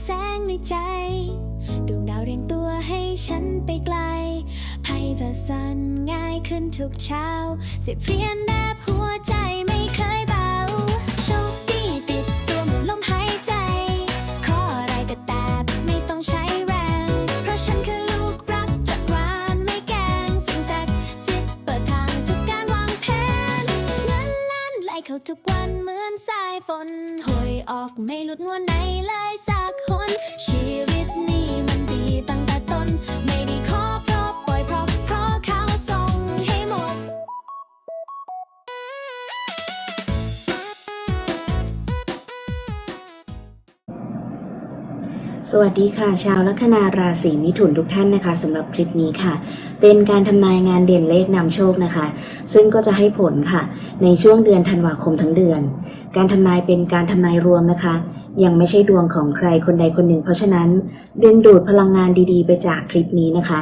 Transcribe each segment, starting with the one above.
แสงในใจ ดวงดาวเรียงตัวให้ฉันไปไกลให้เธอสั่นง่ายขึ้นทุกเช้า สิบเรียนแนบหัวใจไม่เคยเบาโชคดีติดตัวเหมือนลมหายใจ ขออะไรก็แต่ไม่ต้องใช้แรง เพราะฉันคือลูกรักจากรานไม่แกงสิ่งศักดิ์สิทธิ์เปิดทางทุกการวางแผน เงินล้านไหลเข้าทุกวันเหมือนสายฝนหวยออกไม่หลุดงวดไหนเลย สวัสดีค่ะ ชาวลัคนาราศีมิถุนทุกท่านนะคะสำหรับคลิปนี้ค่ะ เป็นการทำนายงานเด่นเลขนำโชคนะคะ ซึ่งก็จะให้ผลค่ะ ในช่วงเดือนธันวาคมทั้งเดือน การทำนายเป็นการทำนายรวมนะคะ ยังไม่ใช่ดวงของใครคนใดคนหนึ่ง เพราะฉะนั้น ดึงดูดพลังงานดีๆ ไปจากคลิปนี้นะคะ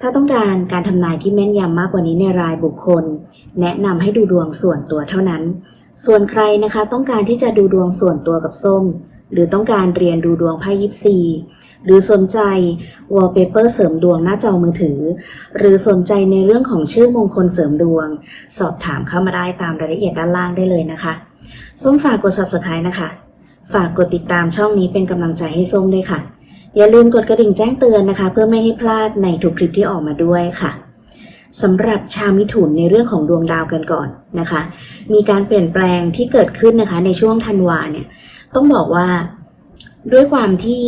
ถ้าต้องการการทำนายที่แม่นยำมากกว่านี้ในรายบุคคล แนะนำให้ดูดวงส่วนตัวเท่านั้น ส่วนใครนะคะ ต้องการที่จะดูดวงส่วนตัวกับส้ม หรือต้องการเรียนดูดวงไพ่ยิปซีหรือสนใจวอลเปเปอร์เสริมดวงหน้าจอมือถือ หรือสนใจในเรื่องของชื่อมงคลเสริมดวง สอบถามเข้ามาได้ตามรายละเอียดด้านล่างได้เลยนะคะส้มฝากกด subscribe นะคะ ฝากกดติดตามช่องนี้เป็นกำลังใจให้ส้มด้วยค่ะ อย่าลืมกดกระดิ่งแจ้งเตือนนะคะ เพื่อไม่ให้พลาดในทุกคลิปที่ออกมาด้วยค่ะสำหรับชาวมิถุนในเรื่องของดวงดาวกันก่อนนะคะ มีการเปลี่ยนแปลงที่เกิดขึ้นนะคะ ในช่วงธันวาเนี่ย ต้องบอกว่าด้วยความที่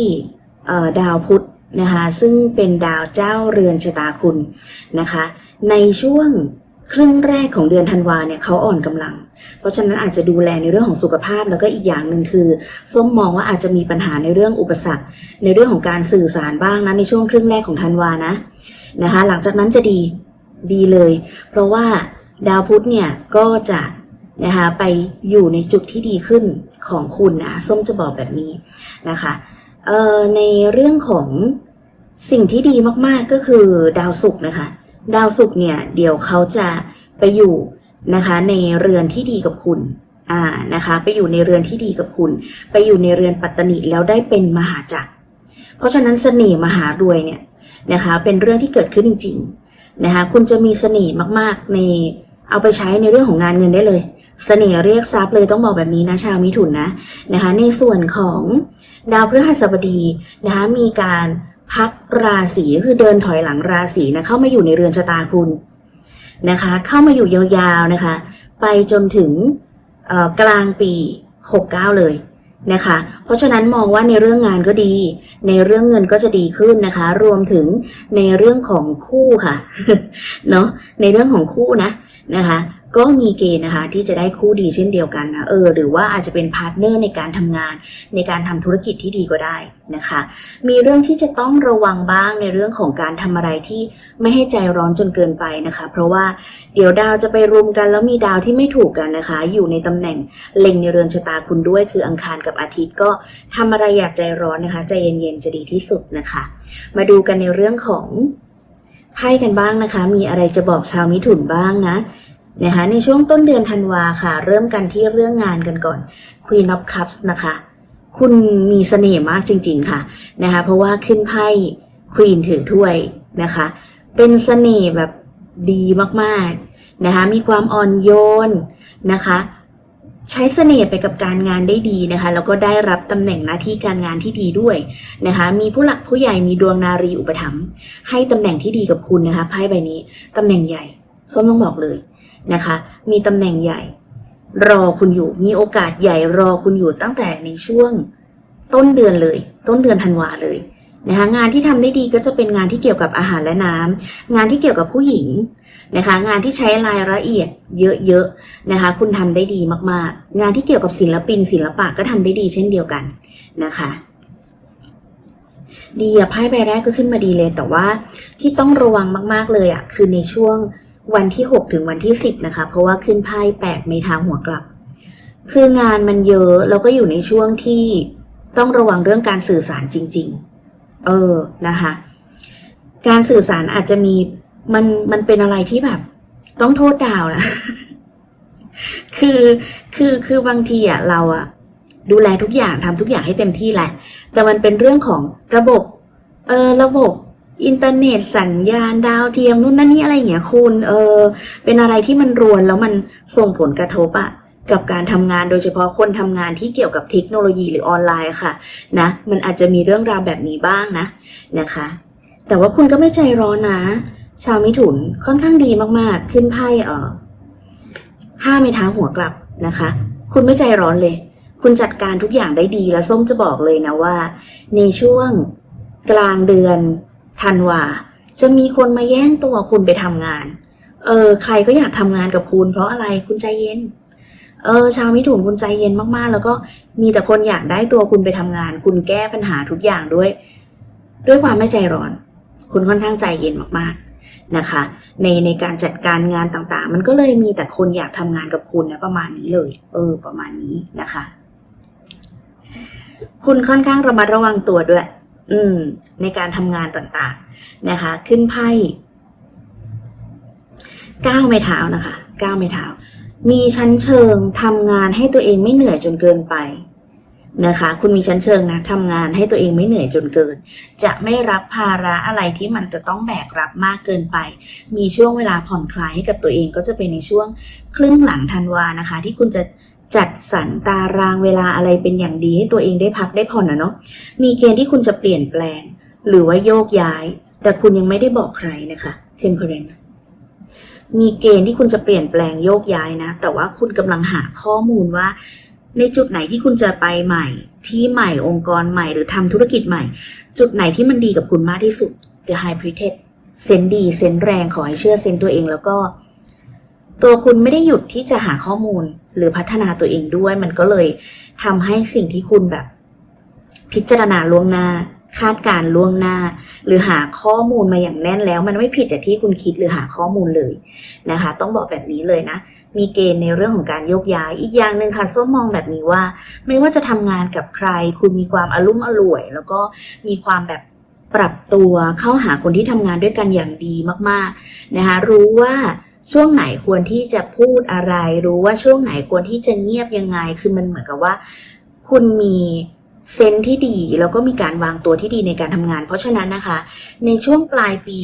ดาวพุธนะคะซึ่งเป็นดาวเจ้าเรือนชะตาคุณนะคะ ในช่วงครึ่งแรกของเดือนธันวาเนี่ยเขาอ่อนกำลัง เพราะฉะนั้นอาจจะดูแลในเรื่องของสุขภาพแล้วก็อีกอย่างหนึ่งคือส้มมองว่าอาจจะมีปัญหาในเรื่องอุปสรรค ในเรื่องของการสื่อสารบ้างนะในช่วงครึ่งแรกของธันวานะนะคะ หลังจากนั้นจะดีดีเลย เพราะว่าดาวพุธเนี่ยก็จะ นะคะไปอยู่ในจุดที่ดีขึ้นของคุณนะส้มจะบอกแบบนี้นะคะเอ่อในเรื่องของสิ่งที่ดีมากๆก็คือดาวศุกร์นะคะ ดาวศุกร์เนี่ยเดี๋ยวเขาจะไปอยู่นะคะในเรือนที่ดีกับคุณอ่านะคะไปอยู่ในเรือนที่ดีกับคุณ ไปอยู่ในเรือนปัตตนิแล้วได้เป็นมหาจักร เพราะฉะนั้นเสน่ห์มหารวยเนี่ยนะคะเป็นเรื่องที่เกิดขึ้นจริงๆนะคะคุณจะมีเสน่ห์มากๆในเอาไปใช้ในเรื่องของงานเงินได้เลย เสน่ห์เรียกทรัพย์เลยต้องบอกแบบนี้นะชาวมิถุนนะนะคะ ในส่วนของดาวพฤหัสบดีนะคะมีการพักราศีคือเดินถอยหลังราศีนะเข้ามาอยู่ในเรือนชะตาคุณนะคะ เข้ามาอยู่ยาวๆนะคะ ไปจนถึงกลางปี 69 เลยนะคะ เพราะฉะนั้นมองว่าในเรื่องงานก็ดี ในเรื่องเงินก็จะดีขึ้นนะคะ รวมถึงในเรื่องของคู่ค่ะ เนาะในเรื่องของคู่นะนะคะ ก็มีเกณฑ์นะคะที่จะได้คู่ดีเช่นเดียวกันนะเออหรือว่าอาจจะเป็นพาร์ทเนอร์ในการทำงาน ในการทำธุรกิจที่ดีก็ได้นะคะ มีเรื่องที่จะต้องระวังบ้างในเรื่องของการทำอะไรที่ไม่ให้ใจร้อนจนเกินไปนะคะ เพราะว่าเดี๋ยวดาวจะไปรวมกันแล้วมีดาวที่ไม่ถูกกันนะคะ อยู่ในตำแหน่งเล็งในเรือนชะตาคุณด้วย คืออังคารกับอาทิตย์ก็ทำอะไรอยากใจร้อนนะคะใจเย็นๆจะดีที่สุดนะคะ มาดูกันในเรื่องของไพ่กันบ้างนะคะ มีอะไรจะบอกชาวมิถุนบ้างนะ นะคะในช่วงต้นเดือนธันวาค่ะ เริ่มกันที่เรื่องงานกันก่อน Queen of Cups นะคะ คุณมีเสน่ห์มากจริง ๆค่ะนะคะเพราะว่าขึ้นไพ่ควีนถือถ้วยนะคะ เป็นเสน่ห์แบบดีมากๆนะคะมีความอ่อนโยนนะคะใช้เสน่ห์ไปกับการงานได้ดีนะคะแล้วก็ได้รับตำแหน่งหน้าที่การงานที่ดีด้วยนะคะ มีผู้หลักผู้ใหญ่มีดวงนารีอุปถัมภ์ให้ตำแหน่งที่ดีกับคุณนะคะไพ่ใบนี้ตำแหน่งใหญ่ส้มต้องบอกเลย นะคะ มีตำแหน่งใหญ่ รอคุณอยู่ มีโอกาสใหญ่รอคุณอยู่ตั้งแต่ในช่วงต้นเดือนเลย ต้นเดือนธันวาเลยนะคะงานที่ทำได้ดีก็จะเป็นงานที่เกี่ยวกับอาหารและน้ำงานที่เกี่ยวกับผู้หญิงนะคะ งานที่ใช้รายละเอียดเยอะๆนะคะ คุณทำได้ดีมากๆ งานที่เกี่ยวกับศิลปินศิลปะก็ทำได้ดีเช่นเดียวกันนะคะ ดีอะไพ่ใบแรกก็ขึ้นมาดีเลย แต่ว่าที่ต้องระวังมากๆเลยอะคือในช่วง วันที่ 6 ถึงวันที่ 10 นะคะ เพราะว่าขึ้นไพ่8ในทางหัวกลับ คืองานมันเยอะแล้วก็อยู่ในช่วงที่ต้องระวังเรื่องการสื่อสารจริง ๆ เออนะคะ การสื่อสารอาจจะมีมันมันเป็นอะไรที่แบบ ต้องโทษดาวนะคือคือคือบางทีอะเราอะดูแลทุกอย่างทำทุกอย่างให้เต็มที่แหละ แต่มันเป็นเรื่องของระบบ เออระบบ อินเทอร์เน็ตสัญญาณดาวเทียมนู่นนั่นนี่อะไรอย่างเงี้ยคุณ เออ เป็นอะไรที่มันรวนแล้วมันส่งผลกระทบอะกับการทำงานโดยเฉพาะคนทำงานที่เกี่ยวกับเทคโนโลยีหรือออนไลน์ค่ะนะ มันอาจจะมีเรื่องราวแบบนี้บ้างนะนะคะ แต่ว่าคุณก็ไม่ใจร้อนนะ ชาวมิถุนค่อนข้างดีมากๆ ขึ้นไพ่เออห้าไม้เท้าหัวกลับนะคะ คุณไม่ใจร้อนเลย คุณจัดการทุกอย่างได้ดีแล้วส้มจะบอกเลยนะว่า ในช่วงกลางเดือน ธันวาจะมีคนมาแย่งตัวคุณไปทำงาน เออ ใครก็อยากทำงานกับคุณ เพราะอะไรคุณใจเย็น เออ ชาวมิถุนคุณใจเย็นมากๆ แล้วก็มีแต่คนอยากได้ตัวคุณไปทำงาน คุณแก้ปัญหาทุกอย่างด้วย ด้วยความไม่ใจร้อน คุณค่อนข้างใจเย็นมากๆนะคะ ในในการจัดการงานต่างๆ มันก็เลยมีแต่คนอยากทำงานกับคุณนะประมาณนี้เลย เออ ประมาณนี้นะคะ คุณค่อนข้างระมัดระวังตัวด้วย อืม ในการทำงานต่างๆนะคะ ขึ้นไพ่ก้าวไม้เท้านะคะก้าวไม้เท้า มีชั้นเชิงทำงานให้ตัวเองไม่เหนื่อยจนเกินไปนะคะ คุณมีชั้นเชิงนะทำงานให้ตัวเองไม่เหนื่อยจนเกิน จะไม่รับภาระอะไรที่มันจะต้องแบกรับมากเกินไป มีช่วงเวลาผ่อนคลายให้กับตัวเองก็จะเป็นในช่วงครึ่งหลังธันวานะคะ ที่คุณจะ จัดสรรตารางเวลาอะไรเป็นอย่างดีให้ตัวเองได้พักได้ผ่อนนะเนาะมีเกณฑ์ที่คุณจะเปลี่ยนแปลง หรือว่าโยกย้าย แต่คุณยังไม่ได้บอกใครนะคะ temperance มีเกณฑ์ที่คุณจะเปลี่ยนแปลงโยกย้ายนะ แต่ว่าคุณกำลังหาข้อมูลว่า ในจุดไหนที่คุณจะไปใหม่ ที่ใหม่องค์กรใหม่หรือทำธุรกิจใหม่ จุดไหนที่มันดีกับคุณมากที่สุด The High Priestess เซนดีเซนแรงขอให้เชื่อเซนตัวเองแล้วก็ ตัวคุณไม่ได้หยุดที่จะหาข้อมูลหรือพัฒนาตัวเองด้วย มันก็เลยทำให้สิ่งที่คุณแบบ พิจารณาล่วงหน้า คาดการณ์ล่วงหน้า หรือหาข้อมูลมาอย่างแน่นแล้ว มันไม่ผิดจากที่คุณคิดหรือหาข้อมูลเลยนะคะ ต้องบอกแบบนี้เลยนะ มีเกณฑ์ในเรื่องของการโยกย้าย อีกอย่างหนึ่งค่ะส้มมองแบบนี้ว่า ไม่ว่าจะทำงานกับใคร คุณมีความอารุ่มอร่วย แล้วก็มีความแบบปรับตัวเข้าหาคนที่ทำงานด้วยกันอย่างดีมาก ๆนะคะ รู้ว่า ช่วงไหนควรที่จะพูดอะไร รู้ว่าช่วงไหนควรที่จะเงียบยังไง คือมันเหมือนกับว่า คุณมีเซนส์ที่ดีแล้วก็มีการวางตัวที่ดีในการทำงาน เพราะฉะนั้นนะคะ ในช่วงปลายปี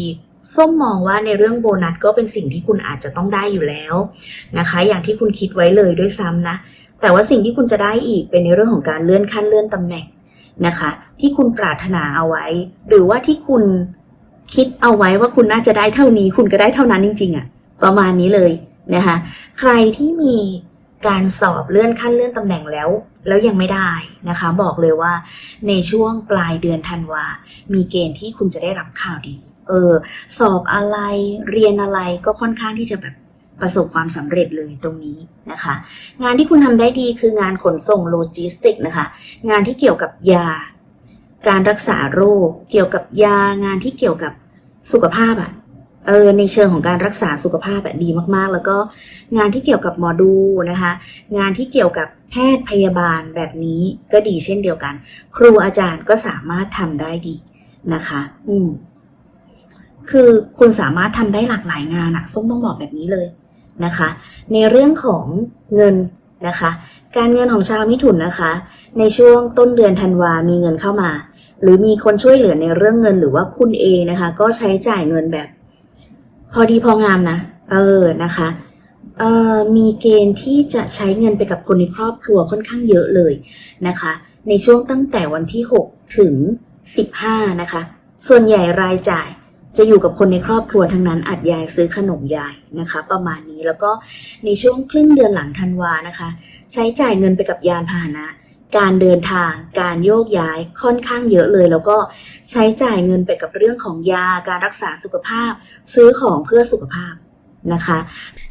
ส้มมองว่าในเรื่องโบนัสก็เป็นสิ่งที่คุณอาจจะต้องได้อยู่แล้วนะคะ อย่างที่คุณคิดไว้เลยด้วยซ้ำนะ แต่ว่าสิ่งที่คุณจะได้อีกเป็นในเรื่องของการเลื่อนขั้นเลื่อนตำแหน่งนะคะ ที่คุณปรารถนาเอาไว้ หรือว่าที่คุณคิดเอาไว้ว่าคุณน่าจะได้เท่านี้ คุณก็ได้เท่านั้นจริงๆอะ่ะ ประมาณนี้เลยนะคะ ใครที่มีการสอบเลื่อนขั้นเลื่อนตำแหน่งแล้ว แล้วยังไม่ได้นะคะ บอกเลยว่าในช่วงปลายเดือนธันวา มีเกณฑ์ที่คุณจะได้รับข่าวดี เออ สอบอะไรเรียนอะไรก็ค่อนข้างที่จะแบบประสบความสำเร็จเลยตรงนี้นะคะ งานที่คุณทำได้ดีคืองานขนส่งโลจิสติกนะคะ งานที่เกี่ยวกับยา การรักษาโรค เกี่ยวกับยางานที่เกี่ยวกับสุขภาพอะ เออในเชิงของการรักษาสุขภาพแบบดีมากๆ แล้วก็งานที่เกี่ยวกับหมอดูนะคะ งานที่เกี่ยวกับแพทย์พยาบาลแบบนี้ก็ดีเช่นเดียวกัน ครูอาจารย์ก็สามารถทำได้ดีนะคะ อืมคือคุณสามารถทำได้หลากหลายงานอะส้มต้องบอกแบบนี้เลยนะคะ ในเรื่องของเงินนะคะ การเงินของชาวมิถุนนะคะ ในช่วงต้นเดือนธันวามีเงินเข้ามา หรือมีคนช่วยเหลือในเรื่องเงินหรือว่าคุณเองนะคะ ก็ใช้จ่ายเงินแบบ พอดีพองามนะ เออนะคะเอ่อมีเกณฑ์ที่จะใช้เงินไปกับคนในครอบครัวค่อนข้างเยอะเลยนะคะ ในช่วงตั้งแต่วันที่ 6 ถึง 15 นะคะ ส่วนใหญ่รายจ่ายจะอยู่กับคนในครอบครัวทั้งนั้นอัดยายซื้อขนมยายนะคะ ประมาณนี้แล้วก็ในช่วงครึ่งเดือนหลังธันวานะคะ ใช้จ่ายเงินไปกับยานพาหนะ การเดินทาง การโยกย้ายค่อนข้างเยอะเลย แล้วก็ใช้จ่ายเงินไปกับเรื่องของยา การรักษาสุขภาพ ซื้อของเพื่อสุขภาพ นะคะ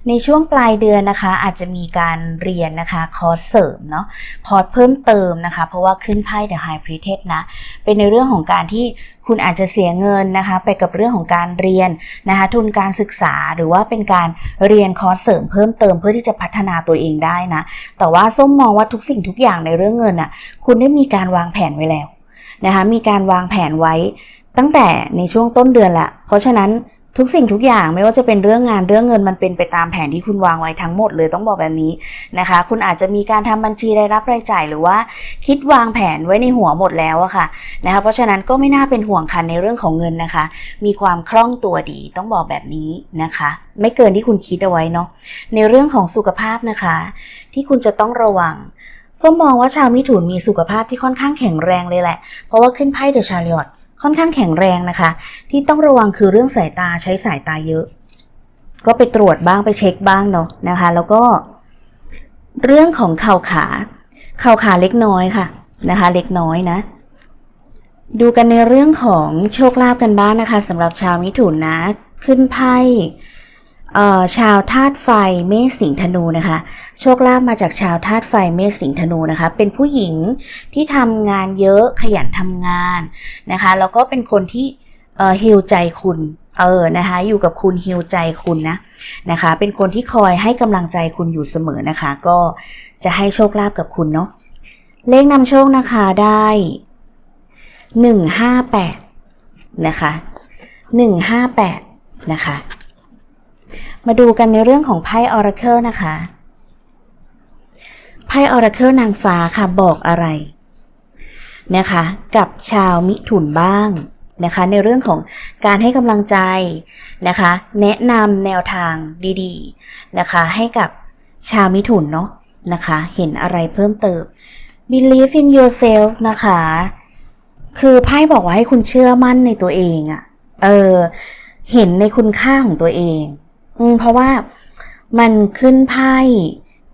ในช่วงปลายเดือนนะคะ อาจจะมีการเรียนนะคะคอร์สเสริมเนาะคอร์สเพิ่มเติมนะคะ เพราะว่าขึ้นไพ่ The High Priestess นะ เป็นในเรื่องของการที่คุณอาจจะเสียเงินนะคะ ไปกับเรื่องของการเรียนนะคะทุนการศึกษาหรือว่าเป็นการเรียนคอร์สเสริมเพิ่มเติมเพื่อที่จะพัฒนาตัวเองได้นะ แต่ว่าส้มมองว่าทุกสิ่งทุกอย่างในเรื่องเงินอะคุณได้มีการวางแผนไว้แล้วนะคะมีการวางแผนไว้ตั้งแต่ในช่วงต้นเดือนละ เพราะฉะนั้น ทุกสิ่งทุกอย่างไม่ว่าจะเป็นเรื่องงานเรื่องเงินมันเป็นไปตามแผนที่คุณวางไว้ทั้งหมดเลยต้องบอกแบบนี้นะคะ คุณอาจจะมีการทำบัญชีรายรับรายจ่ายหรือว่าคิดวางแผนไว้ในหัวหมดแล้วอะค่ะนะคะเพราะฉะนั้นก็ไม่น่าเป็นห่วงค่ะในเรื่องของเงินนะคะ มีความคล่องตัวดีต้องบอกแบบนี้นะคะ ไม่เกินที่คุณคิดเอาไว้เนาะในเรื่องของสุขภาพนะคะ ที่คุณจะต้องระวังส้มมองว่าชาวมิถุนมีสุขภาพที่ค่อนข้างแข็งแรงเลยแหละ เพราะว่าขึ้นไพ่เดอะชาริอต ค่อนข้างแข็งแรงนะคะ ที่ต้องระวังคือเรื่องสายตาใช้สายตาเยอะ ก็ไปตรวจบ้างไปเช็คบ้างเนาะนะคะ แล้วก็ เรื่องของเข่าขาเข่าขาเล็กน้อยค่ะนะคะ เล็กน้อยนะ ดูกันในเรื่องของโชคลาภกันบ้างนะคะสำหรับชาวมิถุนนะ ขึ้นไพ่ ชาวธาตุไฟเมษสิงธนูนะคะ โชคลาภมาจากชาวธาตุไฟเมษสิงธนูนะคะ เป็นผู้หญิงที่ทำงานเยอะขยันทำงานนะคะ แล้วก็เป็นคนที่ฮิวใจคุณเออนะคะอยู่กับคุณฮิวใจคุณนะนะคะ เป็นคนที่คอยให้กำลังใจคุณอยู่เสมอนะคะ ก็จะให้โชคลาภกับคุณเนาะเลขนำโชคนะคะได้หนึ่งห้าแปดนะคะหนึ่งห้าแปดนะคะ มาดูกันในเรื่องของไพ่ Oracle นะคะ ไพ่ Oracle นางฟ้าค่ะบอกอะไรนะคะ กับชาวมิถุนบ้างนะคะ ในเรื่องของการให้กำลังใจนะคะ แนะนำแนวทางดีๆนะคะ ให้กับชาวมิถุนเนาะนะคะ เห็นอะไรเพิ่มเติม believe in yourself นะคะ คือไพ่บอกว่าให้คุณเชื่อมั่นในตัวเองอะเออ เห็นในคุณค่าของตัวเอง อืมเพราะว่ามันขึ้นไพ่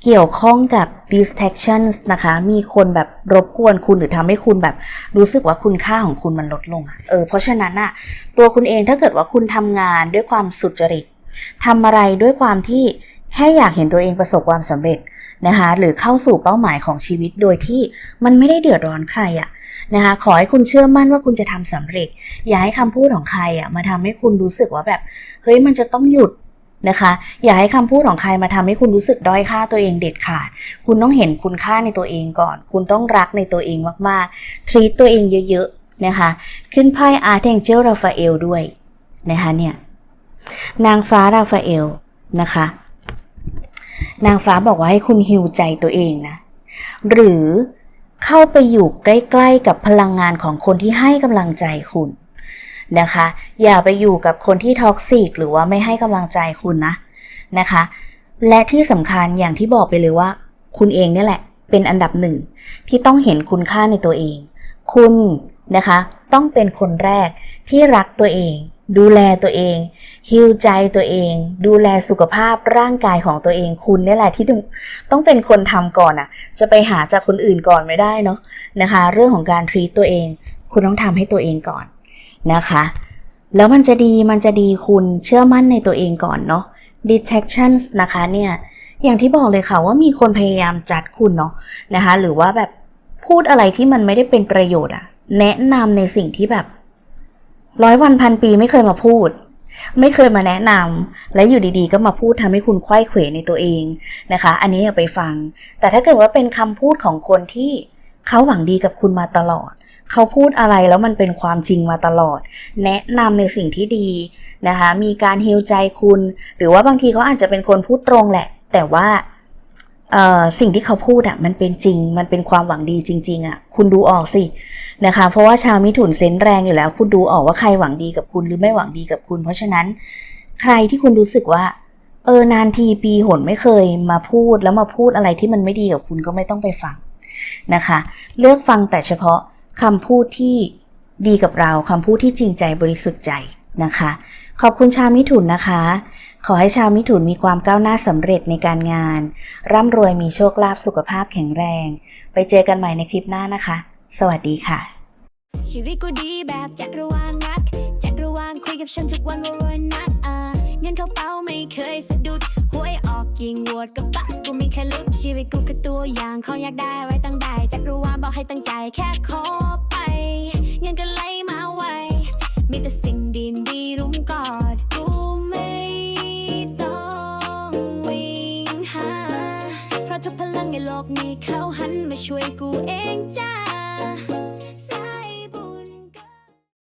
เกี่ยวข้องกับ distractions นะคะ มีคนแบบรบกวนคุณหรือทำให้คุณแบบรู้สึกว่าคุณค่าของคุณมันลดลงอะเออ เพราะฉะนั้นอะตัวคุณเองถ้าเกิดว่าคุณทำงานด้วยความสุจริตทำอะไรด้วยความที่แค่อยากเห็นตัวเองประสบความสำเร็จนะคะ หรือเข้าสู่เป้าหมายของชีวิตโดยที่มันไม่ได้เดือดร้อนใครอะนะคะขอให้คุณเชื่อมั่นว่าคุณจะทำสำเร็จ อย่าให้คำพูดของใครอะมาทำให้คุณรู้สึกว่าแบบ เฮ้ยมันจะต้องหยุด นะคะ อย่าให้คำพูดของใครมาทำให้คุณรู้สึกด้อยค่าตัวเองเด็ดขาด คุณต้องเห็นคุณค่าในตัวเองก่อน คุณต้องรักในตัวเองมากๆทรีตตัวเองเยอะๆนะคะ ขึ้นไพ่อาร์เทงเจลราฟาเอลด้วยนะคะเนี่ยนางฟ้าราฟาเอลนะคะ นางฟ้าบอกว่าให้คุณฮิวใจตัวเองนะ หรือเข้าไปอยู่ใกล้ ๆ กับพลังงานของคนที่ให้กำลังใจคุณ นะคะ อย่าไปอยู่กับคนที่ท็อกซิกหรือว่าไม่ให้กำลังใจคุณนะนะคะ และที่สำคัญอย่างที่บอกไปเลยว่า คุณเองเนี่ยแหละ เป็นอันดับหนึ่งที่ต้องเห็นคุณค่าในตัวเอง คุณนะคะ ต้องเป็นคนแรกที่รักตัวเอง ดูแลตัวเองฮิวใจตัวเอง ดูแลสุขภาพร่างกายของตัวเอง คุณนี่แหละที่ต้องเป็นคนทำก่อนอะ่ะ จะไปหาจากคนอื่นก่อนไม่ได้เนาะนะคะ เรื่องของการทรีตตัวเอง คุณต้องทำให้ตัวเองก่อน นะคะ แล้วมันจะดีมันจะดีคุณเชื่อมั่นในตัวเองก่อนเนาะ distractions นะคะเนี่ยอย่างที่บอกเลยค่ะว่ามีคนพยายามจัดคุณเนาะนะคะหรือว่าแบบพูดอะไรที่มันไม่ได้เป็นประโยชน์อะแนะนำในสิ่งที่แบบร้อยวันพันปีไม่เคยมาพูด ไม่เคยมาแนะนำและอยู่ดีๆ ก็มาพูดทำให้คุณควยเขวในตัวเองนะคะ อันนี้อย่าไปฟัง แต่ถ้าเกิดว่าเป็นคำพูดของคนที่เขาหวังดีกับคุณมาตลอด เขาพูดอะไรแล้วมันเป็นความจริงมาตลอด แนะนำในสิ่งที่ดีนะคะ มีการฮิวใจคุณ หรือว่าบางทีเขาอาจจะเป็นคนพูดตรงแหละ แต่ว่าสิ่งที่เขาพูดอะมันเป็นจริง มันเป็นความหวังดีจริง ๆอะคุณดูออกสินะคะ เพราะว่าชาวมิถุนเซนแรงอยู่แล้ว คุณดูออกว่าใครหวังดีกับคุณหรือไม่หวังดีกับคุณ เพราะฉะนั้นใครที่คุณรู้สึกว่า เออนานทีปีหนไม่เคยมาพูดแล้วมาพูดอะไรที่มันไม่ดีกับคุณก็ไม่ต้องไปฟังนะคะ เลือกฟังแต่เฉพาะ คำพูดที่ดีกับเราคำพูดที่จริงใจบริสุทธิ์ใจนะคะ ขอบคุณชาวมิถุนนะคะ ขอให้ชาวมิถุนมีความก้าวหน้าสำเร็จในการงาน ร่ำรวยมีโชคลาภสุขภาพแข็งแรง ไปเจอกันใหม่ในคลิปหน้านะคะ สวัสดีค่ะ ชีวิตกูดีแบบจักรวาลรักจักรวาลคุยกับฉันทุกวันว่ารวยนักอ่าเงินเข้าเป้าไม่เคยสะดุดหวยออกยิงวดกับปักกูมีแค่ลุกชีวิตกูคือตัวอย่างเขาอยากได้ไว้ตั้งใด้จักรู้ว่าบอกให้ตั้งใจแค่ขอไปเงินก็ไหลมาไวมีแต่สิ่ง